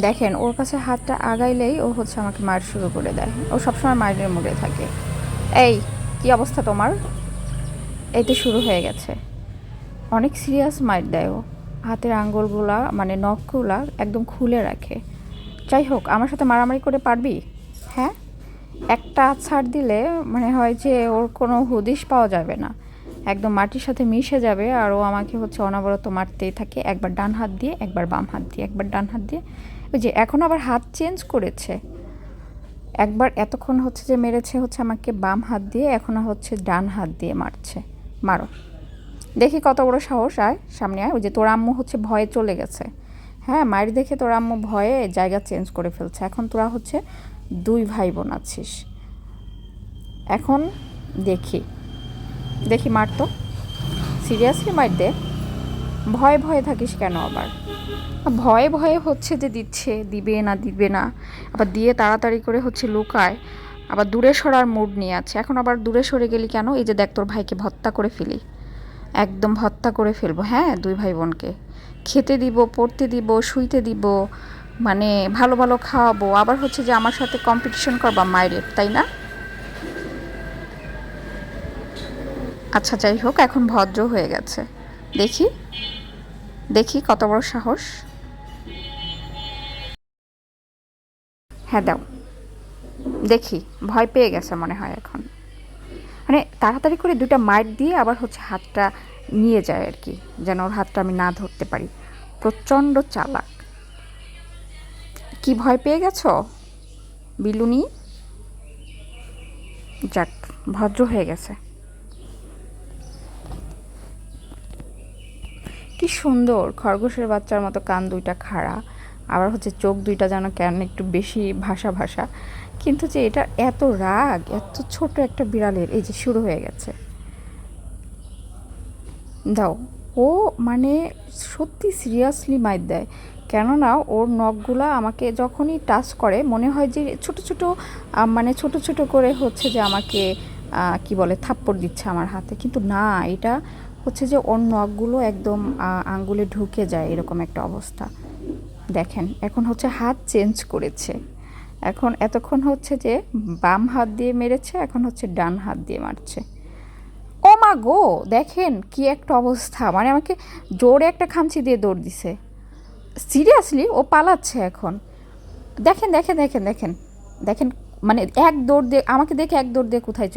দেখেন, ওর কাছে হাতটা আগাইলেই ও হচ্ছে আমাকে মার শুরু করে দেয়। ও সবসময় মায়ের মুড়ে থাকে। এই, কি অবস্থা তোমার? এই তো শুরু হয়ে গেছে। অনেক সিরিয়াস মাইট দেয় ও। হাতের আঙ্গুলগুলা মানে নখগুলা একদম খুলে রাখে। যাই হোক, আমার সাথে মারামারি করে পারবি? হ্যাঁ? একটা ছাড় দিলে মানে হয় যে ওর কোনো হুদিশ পাওয়া যাবে না। একদম মাটির সাথে মিশে যাবে আর ও আমাকে হচ্ছে অনবরত মারতেই থাকে। একবার ডান হাত দিয়ে, একবার বাম হাত দিয়ে, একবার ডান হাত দিয়ে। ওই যে এখন আবার হাত চেঞ্জ করেছে। একবার এতক্ষণ হচ্ছে যে মেরেছে হচ্ছে আমাকে বাম হাত দিয়ে, এখন হচ্ছে ডান হাত দিয়ে মারছে। মারো। দেখি কত বড় সাহস, আয় সামনে আয়। ওই যে তোর আম্মু হচ্ছে ভয়ে চলে গেছে। হ্যাঁ মায়ের দেখে তোর আম্মু ভয়ে জায়গা চেঞ্জ করে ফেলছে। এখন তোরা হচ্ছে দুই ভাই বোন আছিস। এখন দেখি। দেখি মারতো। সিরিয়াসলি মার দে ভয়ে ভয়ে থাকিস কেন আবার? ভয়ে ভয়ে হচ্ছে যে দিচ্ছে, দিবে না দিবে না। আবার দিয়ে তাড়াতাড়ি করে হচ্ছে লুকায়, আবার দূরে সরার মুড নিয়ে আছে। এখন আবার দূরে সরে গেলি কেন? এই যে দেখ তোর ভাইকে ভত্তা করে ফেলি। একদম ভত্তা করে ফেলব হ্যাঁ? দুই ভাই বোনকে। খেতে দিব, পড়তে দিব, শুইতে দিব মানে ভালো ভালো খাওয়াবো। আবার হচ্ছে যে আমার সাথে কম্পিটিশন করবা মায়ের, তাই না? আচ্ছা যাই হোক, এখন ভদ্র হয়ে গেছে। দেখি। দেখি কত বড় সাহস। হ্যাঁ দাও। দেখি, ভয় পেয়ে গেছে মনে হয় এখন। মানে তাড়াতাড়ি করে দুটা মাইট দিয়ে আবার হচ্ছে হাতটা নিয়ে যায় আর কি, যেন ওর হাতটা আমি না ধরতে পারি। প্রচণ্ড চালাক। কি ভয় পেয়ে গেছো? বিলুনি? যাক, ভদ্র হয়ে গেছে। কি সুন্দর, খরগোশের বাচ্চার মতো কান দুইটা খাড়া, আবার হচ্ছে চোখ দুইটা যেন কেন একটু বেশি ভাষা ভাষা কিন্তু যে এটা এত রাগ, এত ছোট একটা বিড়ালের, এই যে শুরু হয়ে গেছে। দাও, ও মানে সত্যি সিরিয়াসলি মাইর দেয়। কেননা ওর নখগুলা আমাকে যখনই টাচ করে, মনে হয় যে ছোট ছোট মানে ছোট ছোট করে হচ্ছে যে আমাকে কি বলে, থাপ্পড় দিচ্ছে আমার হাতে। কিন্তু না, এটা হচ্ছে যে ওর নখগুলো একদম আঙ্গুলে ঢুকে যায় এরকম একটা অবস্থা। দেখেন, এখন হচ্ছে হাত চেঞ্জ করেছে। এখন এতক্ষণ হচ্ছে যে বাম হাত দিয়ে মেরেছে, এখন হচ্ছে ডান হাত দিয়ে মারছে। ও মা গো, দেখেন কি একটা অবস্থা। মানে আমাকে জোরে একটা খামচি দিয়ে দৌড় দিছে। সিরিয়াসলি ও পালাচ্ছে এখন। দেখেন দেখেন দেখেন দেখেন। দেখেন মানে এক দৌড় দিয়ে, আমাকে দেখে এক দৌড় দিয়ে কোথায় চলে